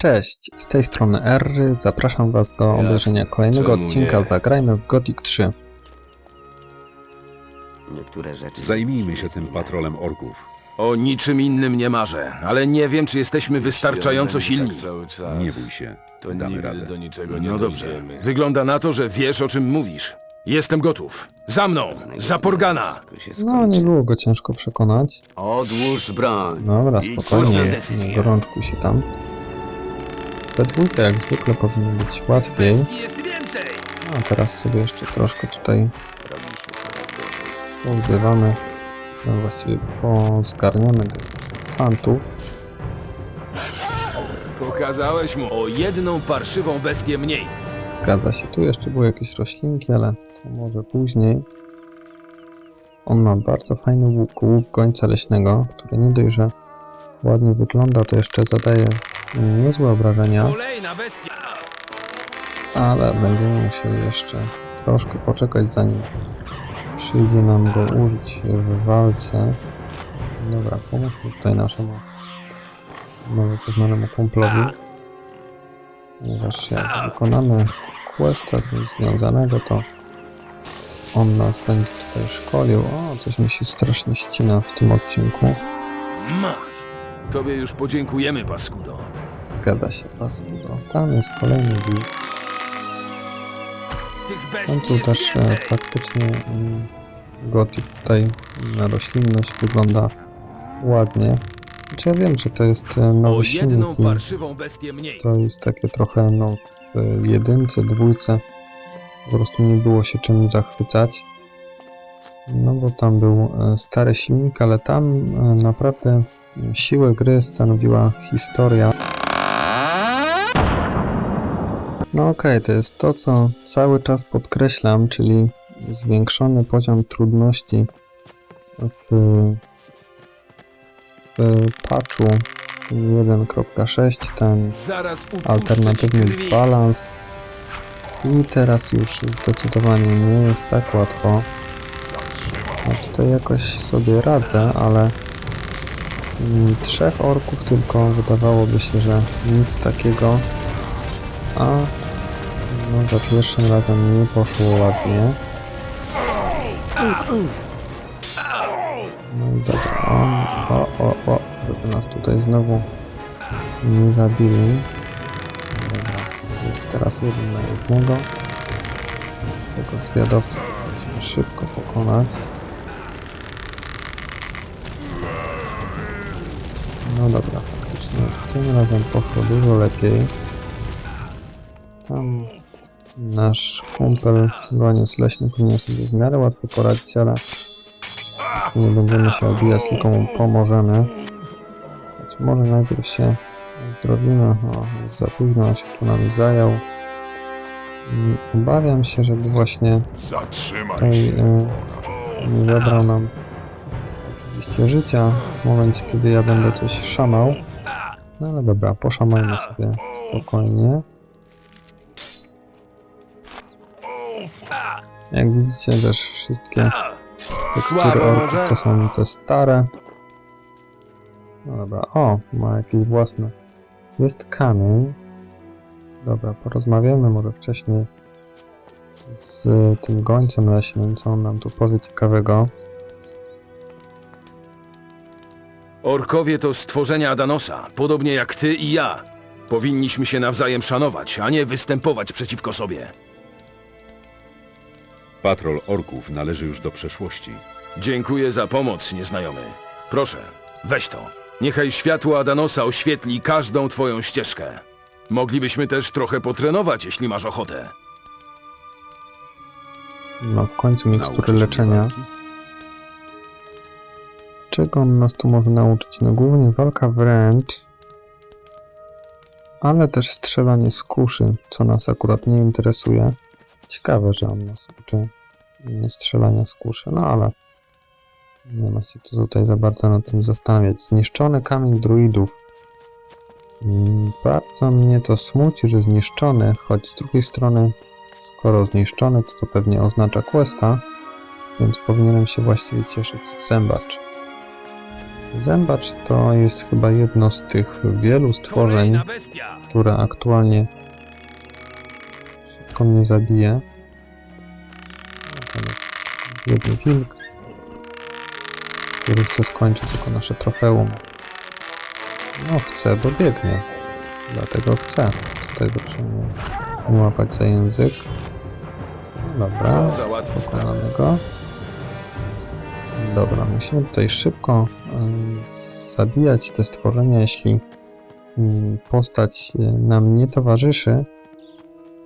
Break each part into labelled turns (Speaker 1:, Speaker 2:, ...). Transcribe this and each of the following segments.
Speaker 1: Cześć, z tej strony R. Zapraszam Was do
Speaker 2: Jasne,
Speaker 1: obejrzenia kolejnego
Speaker 2: czemu
Speaker 1: odcinka
Speaker 2: nie?
Speaker 1: Zagrajmy w Gothic 3.
Speaker 3: Niektóre rzeczy.
Speaker 4: Zajmijmy się tym patrolem orków.
Speaker 2: O niczym innym nie marzę, ale nie wiem, czy jesteśmy wystarczająco silni.
Speaker 4: Nie bój się,
Speaker 5: To
Speaker 4: damy
Speaker 5: nigdy
Speaker 4: radę.
Speaker 5: do niczego nie
Speaker 2: No dobrze.
Speaker 5: dojdziemy.
Speaker 2: Wygląda na to, że wiesz, o czym mówisz. Jestem gotów. Za mną! Za Porgana!
Speaker 3: Wszystko się
Speaker 1: No,
Speaker 3: skończy.
Speaker 1: nie było go ciężko przekonać.
Speaker 3: Odłóż broń.
Speaker 1: Dobra,
Speaker 3: Idź,
Speaker 1: spokojnie,
Speaker 3: słuszna decyzja.
Speaker 1: nie gorączkuj się tam. We dwójkę jak zwykle powinno być łatwiej.
Speaker 2: więcej!
Speaker 1: A teraz sobie jeszcze troszkę tutaj pozbywamy. No, właściwie pozgarniamy tych fantów.
Speaker 2: Pokazałeś mu o jedną parszywą bestię mniej.
Speaker 1: Zgadza się, tu jeszcze były jakieś roślinki, ale to może później. On ma bardzo fajny łuk, łuk gońca leśnego, który nie dość, że ładnie wygląda, to jeszcze zadaje niezłe obrażenia, ale będziemy musieli jeszcze troszkę poczekać, zanim przyjdzie nam go użyć w walce. Dobra, pomóżmy tutaj naszemu nowo poznanemu kumplowi. Ponieważ jak wykonamy questa z nim związanego, to on nas będzie tutaj szkolił. O, coś mi się strasznie ścina w tym odcinku.
Speaker 2: Masz! Tobie już podziękujemy, paskudo.
Speaker 1: Zgadza się, Paskudo. Tam jest kolejny On
Speaker 2: bestii
Speaker 1: tu też e,
Speaker 2: więcej!
Speaker 1: faktycznie mm, Gothic tutaj na roślinność wygląda ładnie. Znaczy ja wiem, że to jest e, nowy silnik i to jest takie trochę no w jedynce, dwójce po prostu nie było się czym zachwycać. No bo tam był e, stary silnik, ale tam e, naprawdę siłę gry stanowiła historia. No okej, to jest to, co cały czas podkreślam, czyli zwiększony poziom trudności w, w patchu 1.6, ten alternatywny balans. I teraz już zdecydowanie nie jest tak łatwo. No tutaj jakoś sobie radzę, ale trzech orków tylko wydawałoby się, że nic takiego. A no za pierwszym razem nie poszło ładnie. No i dobra, on, o, o, o, żeby nas tutaj znowu nie zabili. Dobra, jest teraz jeden na jednego. Tego zwiadowcę musimy szybko pokonać. No dobra, faktycznie tym razem poszło dużo lepiej. Nasz kumpel goniec leśny powinien sobie w miarę łatwo poradzić, ale nie będziemy się obijać, tylko mu pomożemy. Choć może najpierw się zrobimy. O, za późno on się tu nami zajął. I Obawiam się, żeby właśnie tutaj e, nie zabrał nam oczywiście życia w momencie, kiedy ja będę coś szamał. No ale dobra, poszamajmy sobie spokojnie. Jak widzicie też wszystkie tekstury orków to są te stare. No dobra, o, ma jakieś własne. Jest kamień. Dobra, porozmawiamy może wcześniej z tym gońcem leśnym, co on nam tu powie ciekawego.
Speaker 2: Orkowie to stworzenia Adanosa, podobnie jak ty i ja. Powinniśmy się nawzajem szanować, a nie występować przeciwko sobie.
Speaker 4: Patrol orków należy już do przeszłości.
Speaker 2: Dziękuję za pomoc, nieznajomy. Proszę, weź to. Niechaj światło Adanosa oświetli każdą twoją ścieżkę. Moglibyśmy też trochę potrenować, jeśli masz ochotę.
Speaker 1: No, w końcu mikstury
Speaker 4: Nauczysz mnie
Speaker 1: leczenia.
Speaker 4: walki?
Speaker 1: Czego on nas tu może nauczyć? No głównie walka wręcz, ale też strzelanie z kuszy, co nas akurat nie interesuje. Ciekawe, że on nas uczy strzelania z kuszy, no ale nie ma się tutaj za bardzo nad tym zastanawiać. Zniszczony kamień druidów. Mm, Bardzo mnie to smuci, że zniszczony, choć z drugiej strony, skoro zniszczony, to to pewnie oznacza questa, więc powinienem się właściwie cieszyć. Zębacz. Zębacz to jest chyba jedno z tych wielu stworzeń, które aktualnie szybko mnie zabije. Biedny wilk, który chce skończyć jako nasze trofeum. No chce, bo biegnie. Dlatego chce. Tutaj proszę mnie łapać za język. No Dobra, pokonamy go. Dobra, musimy tutaj szybko zabijać te stworzenia, jeśli mm, postać y, nam nie towarzyszy.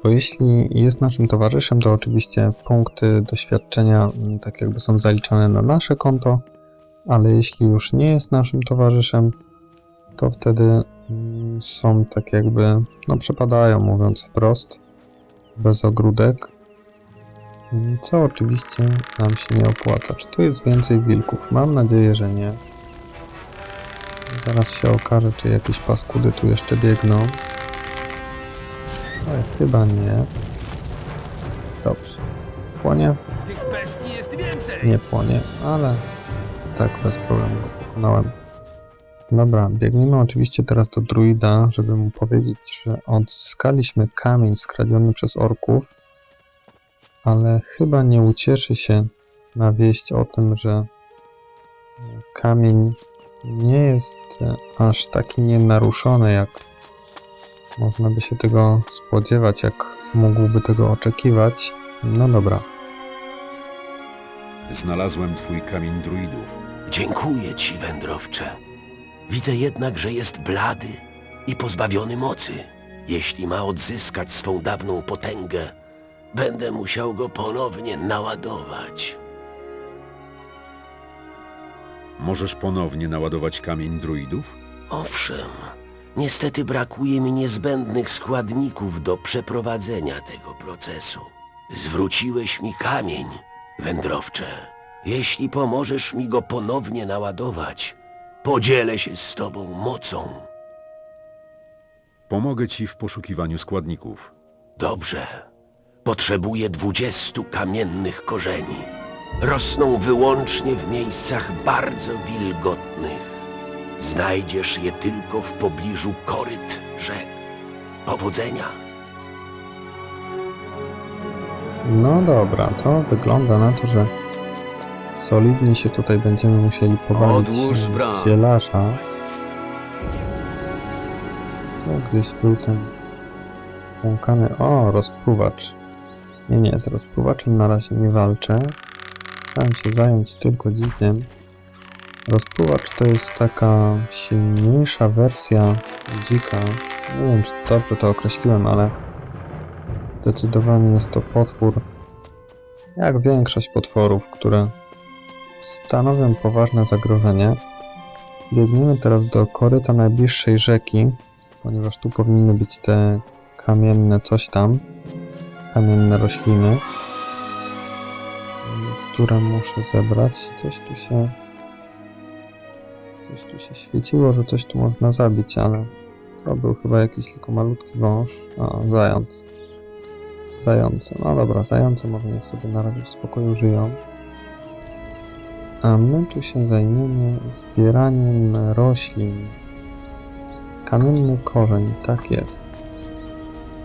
Speaker 1: Bo jeśli jest naszym towarzyszem, to oczywiście punkty doświadczenia mm, tak jakby są zaliczane na nasze konto, ale jeśli już nie jest naszym towarzyszem, to wtedy mm, są tak jakby, no przepadają mówiąc wprost, bez ogródek. Mm, Co oczywiście nam się nie opłaca. Czy tu jest więcej wilków? Mam nadzieję, że nie. Zaraz się okaże, czy jakieś paskudy tu jeszcze biegną. Ale chyba nie. Dobrze. Płonie?
Speaker 2: Tych bestii jest więcej!
Speaker 1: Nie płonie, ale tak bez problemu go pokonałem. Dobra, biegniemy oczywiście teraz do druida, żeby mu powiedzieć, że odzyskaliśmy kamień skradziony przez orków, ale chyba nie ucieszy się na wieść o tym, że kamień nie jest e, aż taki nienaruszony, jak można by się tego spodziewać, jak mógłby tego oczekiwać. No dobra,
Speaker 4: Znalazłem twój kamień druidów.
Speaker 5: Dziękuję ci, wędrowcze. Widzę jednak, że jest blady i pozbawiony mocy. Jeśli ma odzyskać swą dawną potęgę, będę musiał go ponownie naładować.
Speaker 4: Możesz ponownie naładować kamień druidów?
Speaker 5: Owszem, niestety brakuje mi niezbędnych składników do przeprowadzenia tego procesu. Zwróciłeś mi kamień, wędrowcze. Jeśli pomożesz mi go ponownie naładować, podzielę się z tobą mocą.
Speaker 4: Pomogę ci w poszukiwaniu składników.
Speaker 5: Dobrze. Potrzebuję dwudziestu kamiennych korzeni. Rosną wyłącznie w miejscach bardzo wilgotnych. Znajdziesz je tylko w pobliżu koryt rzek. Powodzenia!
Speaker 1: No dobra, to wygląda na to, że solidnie się tutaj będziemy musieli powalić
Speaker 3: Odłóż
Speaker 1: e,
Speaker 3: broń.
Speaker 1: zielarza. Tu gdzieś był ten błąkany... O, rozpruwacz. Nie, nie, z rozpruwaczem na razie nie walczę. Chciałem się zająć tylko dzikiem. Rozpruwacz to jest taka silniejsza wersja dzika. Nie wiem, czy dobrze to określiłem, ale Zdecydowanie jest to potwór, jak większość potworów, które stanowią poważne zagrożenie. Biegniemy teraz do koryta najbliższej rzeki, ponieważ tu powinny być te kamienne coś tam, kamienne rośliny, które muszę zebrać. Coś tu się... Coś tu się świeciło, że coś tu można zabić, ale to był chyba jakiś tylko malutki wąż. A, zając. Zające. No dobra, zające może niech sobie na razie w spokoju żyją. A my tu się zajmiemy zbieraniem roślin. Kamienny korzeń, tak jest.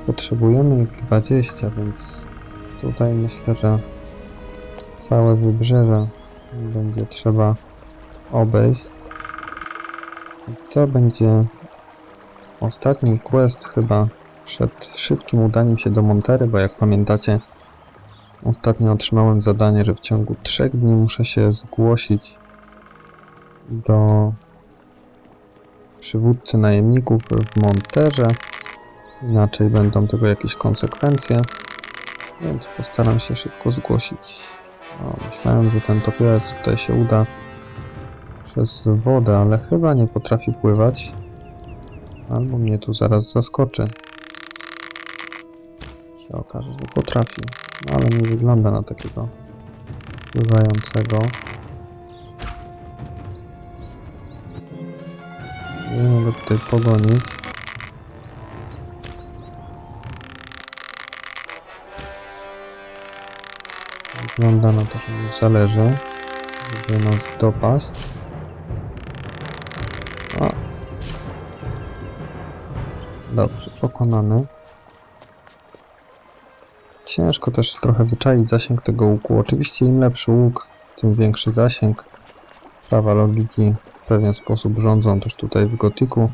Speaker 1: Potrzebujemy ich 20, więc tutaj myślę, że całe wybrzeże będzie trzeba obejść. To będzie ostatni quest chyba przed szybkim udaniem się do Montery, bo jak pamiętacie, ostatnio otrzymałem zadanie, że w ciągu 3 dni muszę się zgłosić do przywódcy najemników w Monterze. Inaczej będą tego jakieś konsekwencje, więc postaram się szybko zgłosić. O, myślałem, że ten topielec tutaj się uda przez wodę, ale chyba nie potrafi pływać. Albo mnie tu zaraz zaskoczy się okaże, że potrafi. No ale nie wygląda na takiego pływającego. Nie mogę tutaj pogonić. Wygląda na to, że mu zależy, żeby nas dopaść. Dobrze, pokonany. Ciężko też trochę wyczaić zasięg tego łuku. Oczywiście im lepszy łuk, tym większy zasięg. Prawa logiki w pewien sposób rządzą też tutaj w gotiku.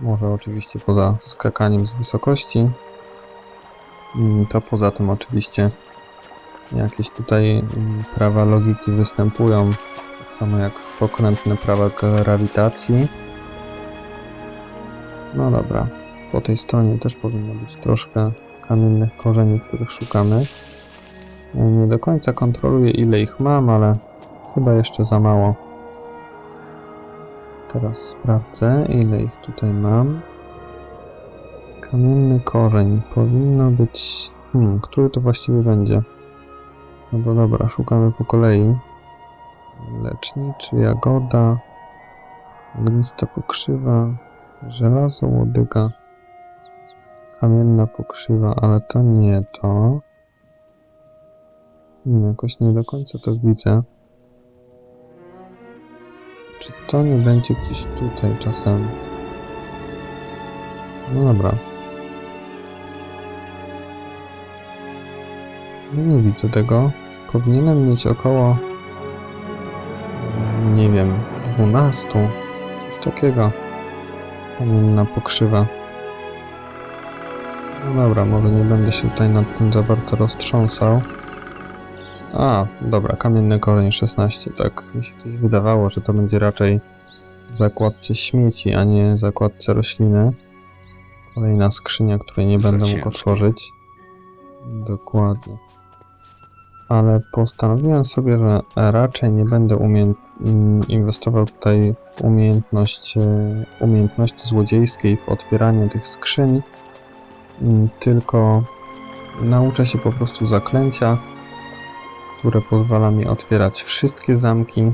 Speaker 1: Może oczywiście poza skakaniem z wysokości. Mm, To poza tym oczywiście jakieś tutaj mm, prawa logiki występują. Tak samo jak pokrętne prawa grawitacji. No dobra. Po tej stronie też powinno być troszkę kamiennych korzeni, których szukamy. Nie do końca kontroluję ile ich mam, ale chyba jeszcze za mało. Teraz sprawdzę ile ich tutaj mam. Kamienny korzeń powinno być... Hmm, który to właściwie będzie? No to dobra, szukamy po kolei. Leczniczy, jagoda, ognista pokrzywa, żelazo, łodyga, kamienna pokrzywa, ale to nie to. Hmm, jakoś nie do końca to widzę. Czy to nie będzie gdzieś tutaj czasem? No dobra. No nie widzę tego. Powinienem mieć około nie wiem, 12, coś takiego. Kamienna pokrzywa. No dobra, może nie będę się tutaj nad tym za bardzo roztrząsał. A, dobra, kamienny korzeń 16, tak mi się coś wydawało, że to będzie raczej w zakładce śmieci, a nie zakładce rośliny. Kolejna skrzynia, której nie będę mógł otworzyć. Dokładnie. Ale postanowiłem sobie, że raczej nie będę inwestował tutaj w umiejętność, e, umiejętności złodziejskiej, w otwieranie tych skrzyń, tylko nauczę się po prostu zaklęcia, które pozwala mi otwierać wszystkie zamki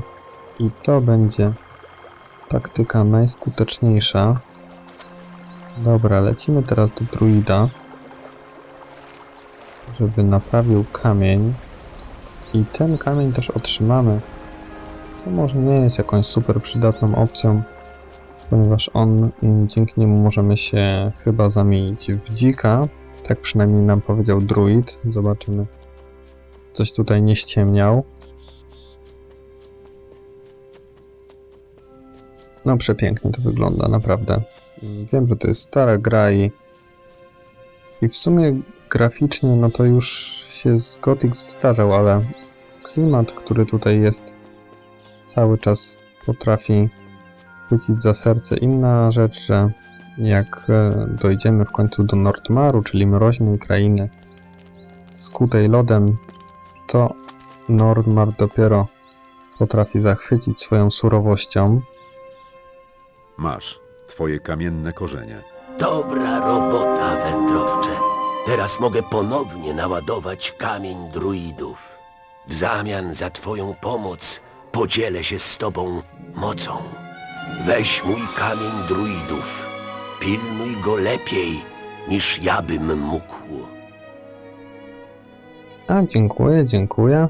Speaker 1: i to będzie taktyka najskuteczniejsza. Dobra, lecimy teraz do druida, żeby naprawił kamień. I ten kamień też otrzymamy, co może nie jest jakąś super przydatną opcją, ponieważ on, mm, dzięki niemu możemy się chyba zamienić w dzika. Tak przynajmniej nam powiedział druid. Zobaczymy. Coś tutaj nie ściemniał. No przepięknie to wygląda, naprawdę. Mm, Wiem, że to jest stara gra i, i w sumie graficznie no to już się z Gothic zestarzał, ale klimat, który tutaj jest cały czas potrafi chwycić za serce. Inna rzecz, że jak e, dojdziemy w końcu do Nordmaru, czyli mroźnej krainy skutej lodem, to Nordmar dopiero potrafi zachwycić swoją surowością.
Speaker 4: Masz twoje kamienne korzenie.
Speaker 5: Dobra robota, wędrowcze. Teraz mogę ponownie naładować kamień druidów. W zamian za twoją pomoc podzielę się z tobą mocą. Weź mój kamień druidów. Pilnuj go lepiej, niż ja bym mógł.
Speaker 1: A, dziękuję, dziękuję.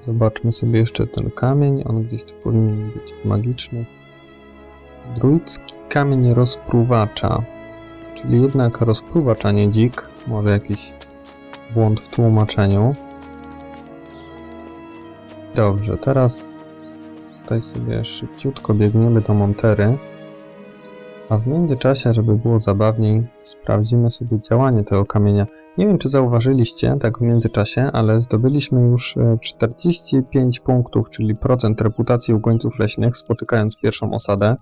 Speaker 1: Zobaczmy sobie jeszcze ten kamień. On gdzieś tu powinien być magiczny. Druicki kamień rozpruwacza. Czyli jednak rozpruwacz, a nie dzik. Może jakiś błąd w tłumaczeniu. Dobrze, teraz tutaj sobie szybciutko biegniemy do Montery. A w międzyczasie, żeby było zabawniej, sprawdzimy sobie działanie tego kamienia. Nie wiem, czy zauważyliście tak w międzyczasie, ale zdobyliśmy już e, 45 punktów, czyli procent reputacji u gońców leśnych, spotykając pierwszą osadę.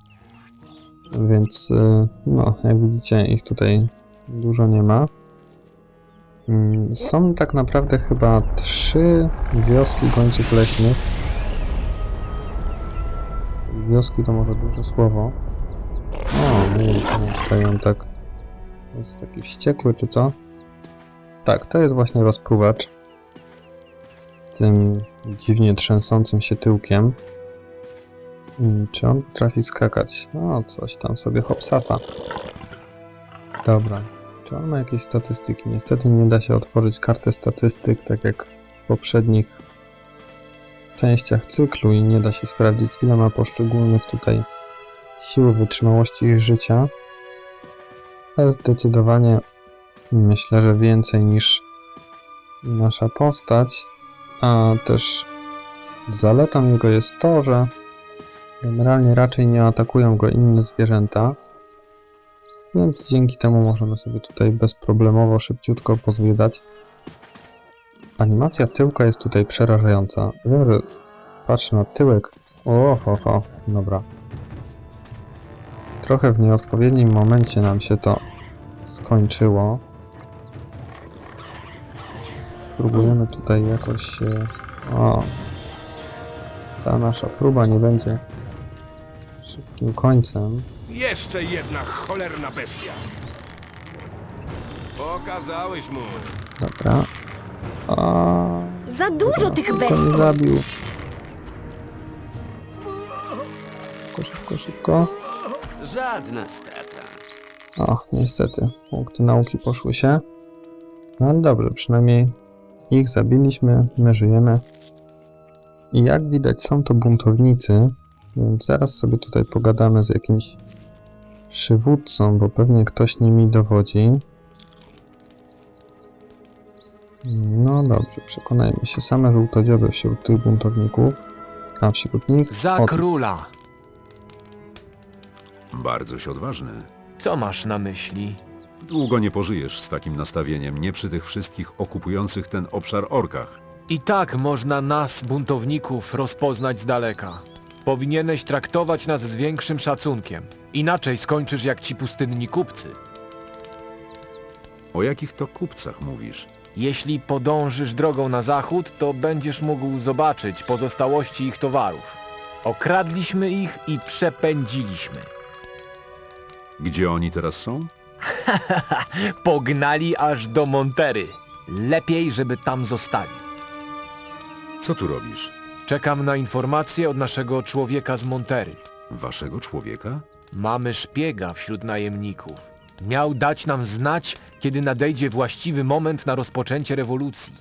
Speaker 1: Więc, e, no, jak widzicie, ich tutaj dużo nie ma. Mm, Są tak naprawdę chyba trzy wioski gońców leśnych. Wioski to może duże słowo. O, nie wiem, tutaj on tak jest taki wściekły, czy co? Tak, to jest właśnie rozpruwacz. Tym dziwnie trzęsącym się tyłkiem. Mm, Czy on potrafi skakać? No, coś tam sobie hopsasa. Dobra. Czy on ma jakieś statystyki? Niestety nie da się otworzyć karty statystyk, tak jak w poprzednich częściach cyklu i nie da się sprawdzić, ile ma poszczególnych tutaj sił, wytrzymałości i życia. Jest zdecydowanie myślę, że więcej niż nasza postać, a też zaletą jego jest to, że generalnie raczej nie atakują go inne zwierzęta, więc dzięki temu możemy sobie tutaj bezproblemowo, szybciutko pozwiedzać. Animacja tyłka jest tutaj przerażająca. Wiem, że patrzę na tyłek. O, ho, ho. Dobra. Trochę w nieodpowiednim momencie nam się to skończyło. Spróbujemy tutaj jakoś się... O. Ta nasza próba nie będzie szybkim końcem.
Speaker 6: Jeszcze jedna cholerna bestia. Pokazałeś mu.
Speaker 1: Dobra. A,
Speaker 7: Za dużo tych
Speaker 1: Kto mnie
Speaker 7: bestii!
Speaker 1: zabił? Szybko, szybko, szybko.
Speaker 3: Żadna strata.
Speaker 1: O, niestety, punkty nauki poszły się. No ale dobrze, przynajmniej ich zabiliśmy, my żyjemy. I jak widać są to buntownicy, więc zaraz sobie tutaj pogadamy z jakimś przywódcą, bo pewnie ktoś nimi dowodzi. No dobrze, przekonajmy się, same żółtodzioby wśród tych buntowników, a wśród nich
Speaker 8: Za
Speaker 1: Otis.
Speaker 8: króla!
Speaker 4: Bardzo odważny.
Speaker 8: Co masz na myśli?
Speaker 4: Długo nie pożyjesz z takim nastawieniem, nie przy tych wszystkich okupujących ten obszar orkach.
Speaker 8: I tak można nas, buntowników, rozpoznać z daleka. Powinieneś traktować nas z większym szacunkiem. Inaczej skończysz jak ci pustynni kupcy.
Speaker 4: O jakich to kupcach mówisz?
Speaker 8: Jeśli podążysz drogą na zachód, to będziesz mógł zobaczyć pozostałości ich towarów. Okradliśmy ich i przepędziliśmy.
Speaker 4: Gdzie oni teraz są?
Speaker 8: Pognali aż do Montery. Lepiej, żeby tam zostali.
Speaker 4: Co tu robisz?
Speaker 8: Czekam na informacje od naszego człowieka z Montery.
Speaker 4: Waszego człowieka?
Speaker 8: Mamy szpiega wśród najemników. Miał dać nam znać, kiedy nadejdzie właściwy moment na rozpoczęcie rewolucji.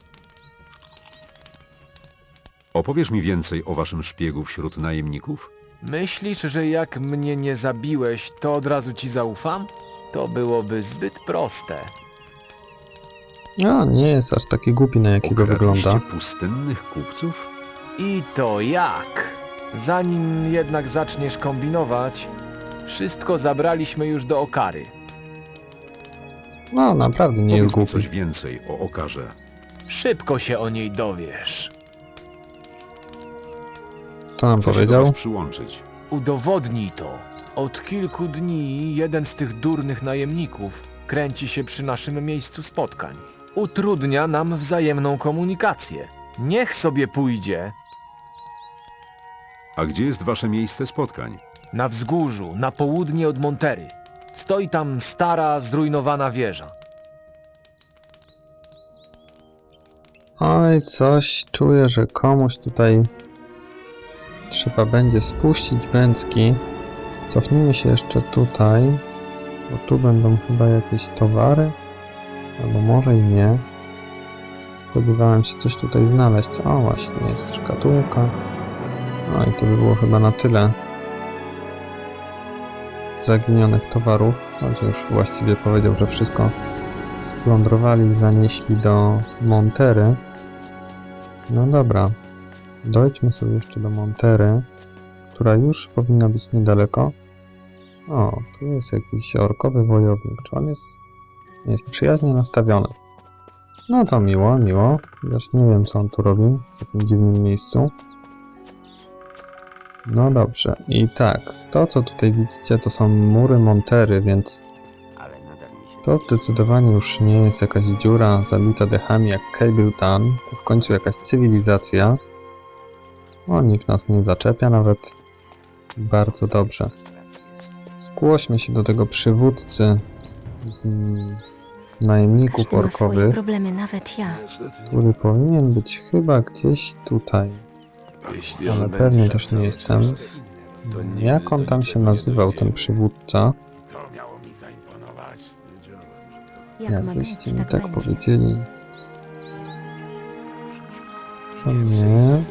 Speaker 4: Opowiesz mi więcej o waszym szpiegu wśród najemników?
Speaker 8: Myślisz, że jak mnie nie zabiłeś, to od razu ci zaufam? To byłoby zbyt proste.
Speaker 1: No, nie jest aż taki głupi, na jakiego wygląda.
Speaker 4: Okradliście pustynnych kupców?
Speaker 8: I to jak? Zanim jednak zaczniesz kombinować, wszystko zabraliśmy już do Okary.
Speaker 1: No, naprawdę nie jest
Speaker 4: Powiedz mi
Speaker 1: głupi.
Speaker 4: coś więcej o Okarze.
Speaker 8: Szybko się o niej dowiesz.
Speaker 1: Co nam
Speaker 4: Chcę się do
Speaker 1: powiedział?
Speaker 4: was przyłączyć.
Speaker 8: Udowodnij to. Od kilku dni jeden z tych durnych najemników kręci się przy naszym miejscu spotkań. Utrudnia nam wzajemną komunikację. Niech sobie pójdzie
Speaker 4: A gdzie jest wasze miejsce spotkań?
Speaker 8: na wzgórzu, na południe od Montery. Stoi tam stara, zrujnowana wieża.
Speaker 1: Oj, coś czuję, że komuś tutaj trzeba będzie spuścić bęcki. Cofnijmy się jeszcze tutaj, bo tu będą chyba jakieś towary, albo może i nie. Spodziewałem się coś tutaj znaleźć. O, właśnie, jest szkatułka. No i to by było chyba na tyle zaginionych towarów, choć już właściwie powiedział, że wszystko splądrowali i zanieśli do Montery. No dobra, dojdźmy sobie jeszcze do Montery, która już powinna być niedaleko. O, tu jest jakiś orkowy wojownik. Czy on jest, jest przyjaźnie nastawiony? No to miło, miło. Chociaż nie wiem, co on tu robi w takim dziwnym miejscu. No dobrze, i tak, to co tutaj widzicie to są mury Montery, więc to zdecydowanie już nie jest jakaś dziura zabita dechami jak Cable Town, to w końcu jakaś cywilizacja. O, nikt nas nie zaczepia nawet. Bardzo dobrze. Zgłośmy się do tego przywódcy mm, najemników
Speaker 7: Każdy ma swoje
Speaker 1: orkowych,
Speaker 7: problemy, nawet ja.
Speaker 1: który powinien być chyba gdzieś tutaj,
Speaker 6: Jeśli
Speaker 1: ale pewnie też nie jestem. Jak on tam się nazywał, ten przywódca?
Speaker 6: To miało mi zaimponować.
Speaker 7: Jak ma
Speaker 1: Jakbyście mi
Speaker 7: tak,
Speaker 1: tak powiedzieli. To nie.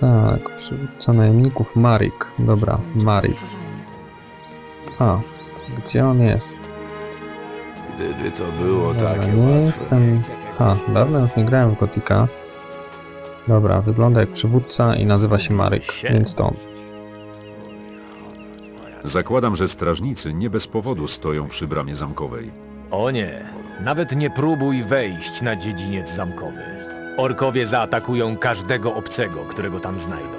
Speaker 1: Tak, przywódca najemników Marik. Dobra, Marik. A, Gdzie on jest?
Speaker 6: Gdyby to było
Speaker 1: Dobra,
Speaker 6: takie
Speaker 1: nie
Speaker 6: łatwe.
Speaker 1: jestem... Ha, dawno już nie grałem w Gotika. Dobra, wygląda jak przywódca i nazywa się Maryk, więc to on.
Speaker 4: Zakładam, że strażnicy nie bez powodu stoją przy bramie zamkowej.
Speaker 8: O nie, nawet nie próbuj wejść na dziedziniec zamkowy. Orkowie zaatakują każdego obcego, którego tam znajdą.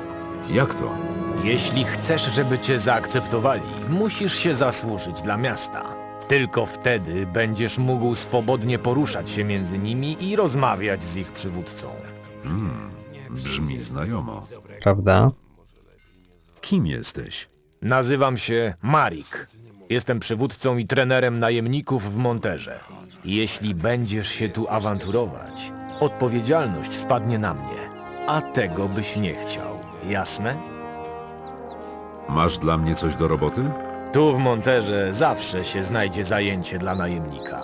Speaker 4: Jak to?
Speaker 8: Jeśli chcesz, żeby cię zaakceptowali, musisz się zasłużyć dla miasta. Tylko wtedy będziesz mógł swobodnie poruszać się między nimi i rozmawiać z ich przywódcą.
Speaker 4: Brzmi znajomo.
Speaker 1: Prawda?
Speaker 4: Kim jesteś?
Speaker 8: Nazywam się Marik. Jestem przywódcą i trenerem najemników w Monterze. Jeśli będziesz się tu awanturować, odpowiedzialność spadnie na mnie. A tego byś nie chciał. Jasne?
Speaker 4: Masz dla mnie coś do roboty?
Speaker 8: Tu w Monterze zawsze się znajdzie zajęcie dla najemnika.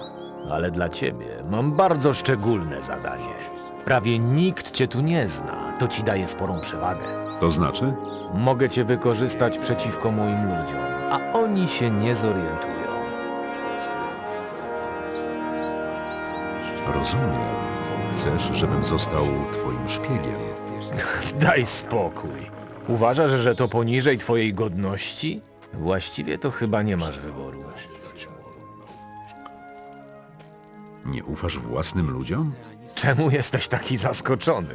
Speaker 8: Ale dla ciebie mam bardzo szczególne zadanie. Prawie nikt cię tu nie zna, to ci daje sporą przewagę.
Speaker 4: To znaczy?
Speaker 8: Mogę cię wykorzystać przeciwko moim ludziom, a oni się nie zorientują.
Speaker 4: Rozumiem. Chcesz, żebym został twoim szpiegiem.
Speaker 8: Daj spokój. Uważasz, że to poniżej twojej godności? Właściwie to chyba nie masz wyboru.
Speaker 4: Nie ufasz własnym ludziom?
Speaker 8: Czemu jesteś taki zaskoczony?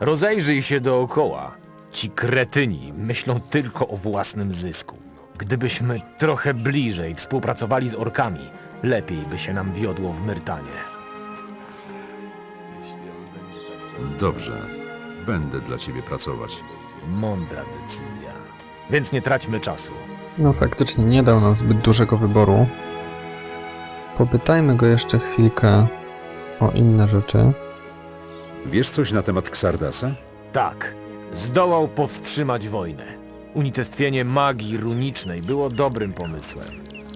Speaker 8: Rozejrzyj się dookoła. Ci kretyni myślą tylko o własnym zysku. Gdybyśmy trochę bliżej współpracowali z orkami, lepiej by się nam wiodło w Myrtanie.
Speaker 4: Dobrze. Będę dla ciebie pracować.
Speaker 8: Mądra decyzja. Więc nie traćmy czasu.
Speaker 1: No faktycznie nie dał nam zbyt dużego wyboru. Popytajmy go jeszcze chwilkę o inne rzeczy.
Speaker 4: Wiesz coś na temat Xardasa?
Speaker 8: Tak, zdołał powstrzymać wojnę. Unicestwienie magii runicznej było dobrym pomysłem.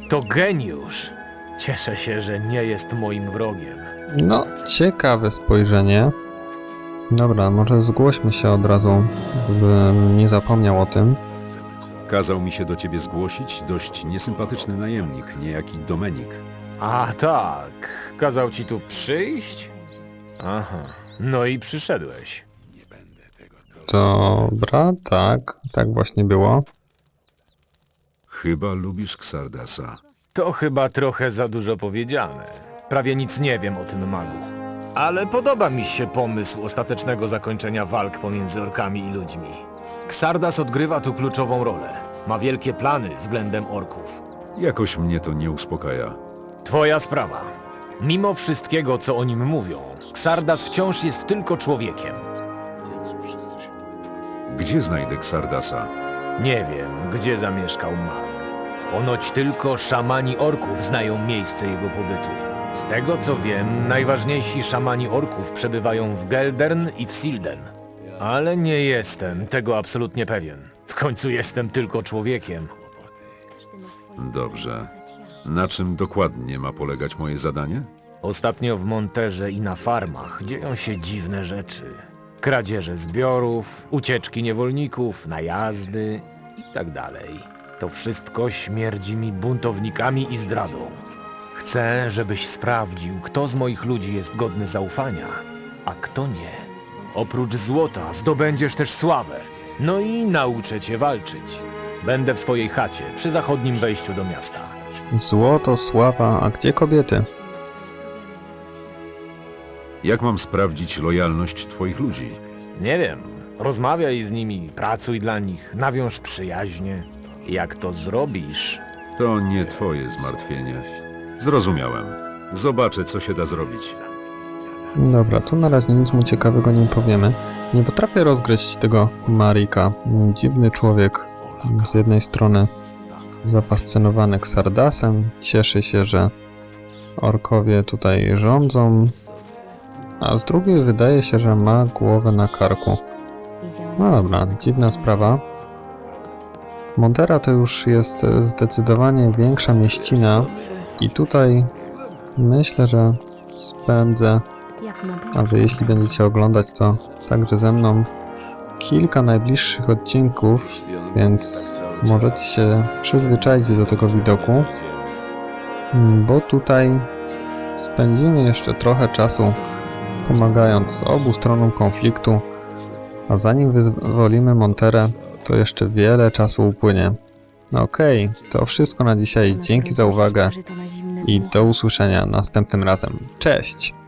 Speaker 8: To geniusz! Cieszę się, że nie jest moim wrogiem.
Speaker 1: No, ciekawe spojrzenie. Dobra, może zgłośmy się od razu, żebym nie zapomniał o tym.
Speaker 4: Kazał mi się do ciebie zgłosić dość niesympatyczny najemnik, niejaki Domenik.
Speaker 8: A tak, kazał ci tu przyjść? Aha, no i przyszedłeś.
Speaker 1: Dobra, tak, tak właśnie było.
Speaker 4: Chyba lubisz Xardasa.
Speaker 8: To chyba trochę za dużo powiedziane. Prawie nic nie wiem o tym magu. Ale podoba mi się pomysł ostatecznego zakończenia walk pomiędzy orkami i ludźmi. Xardas odgrywa tu kluczową rolę. Ma wielkie plany względem orków.
Speaker 4: Jakoś mnie to nie uspokaja.
Speaker 8: Twoja sprawa. Mimo wszystkiego, co o nim mówią, Xardas wciąż jest tylko człowiekiem.
Speaker 4: Gdzie znajdę Xardasa?
Speaker 8: Nie wiem, gdzie zamieszkał mag. Ponoć tylko szamani orków znają miejsce jego pobytu. Z tego co wiem, najważniejsi szamani orków przebywają w Geldern i w Silden. Ale nie jestem tego absolutnie pewien. W końcu jestem tylko człowiekiem.
Speaker 4: Dobrze. Na czym dokładnie ma polegać moje zadanie?
Speaker 8: Ostatnio w Monterze i na farmach dzieją się dziwne rzeczy. Kradzieże zbiorów, ucieczki niewolników, najazdy i tak dalej. To wszystko śmierdzi mi buntownikami i zdradą. Chcę, żebyś sprawdził, kto z moich ludzi jest godny zaufania, a kto nie. Oprócz złota zdobędziesz też sławę. No i nauczę cię walczyć. Będę w swojej chacie przy zachodnim wejściu do miasta.
Speaker 1: Złoto, sława, a gdzie kobiety?
Speaker 4: Jak mam sprawdzić lojalność twoich ludzi?
Speaker 8: Nie wiem. Rozmawiaj z nimi, pracuj dla nich, nawiąż przyjaźnie. Jak to zrobisz?
Speaker 4: To nie twoje zmartwienie. Zrozumiałem. Zobaczę, co się da zrobić.
Speaker 1: Dobra, tu na razie nic mu ciekawego nie powiemy. Nie potrafię rozgryźć tego Marika. Dziwny człowiek. Z jednej strony zafascynowany Xardasem, cieszy się, że orkowie tutaj rządzą, a z drugiej wydaje się, że ma głowę na karku. No dobra, dziwna sprawa. Montera to już jest zdecydowanie większa mieścina. I tutaj myślę, że spędzę a wy jeśli będziecie oglądać to także ze mną kilka najbliższych odcinków, więc możecie się przyzwyczaić do tego widoku. Bo tutaj spędzimy jeszcze trochę czasu pomagając obu stronom konfliktu, a zanim wyzwolimy Monterę, to jeszcze wiele czasu upłynie. No okej, to wszystko na dzisiaj. Dzięki za uwagę i do usłyszenia następnym razem. Cześć!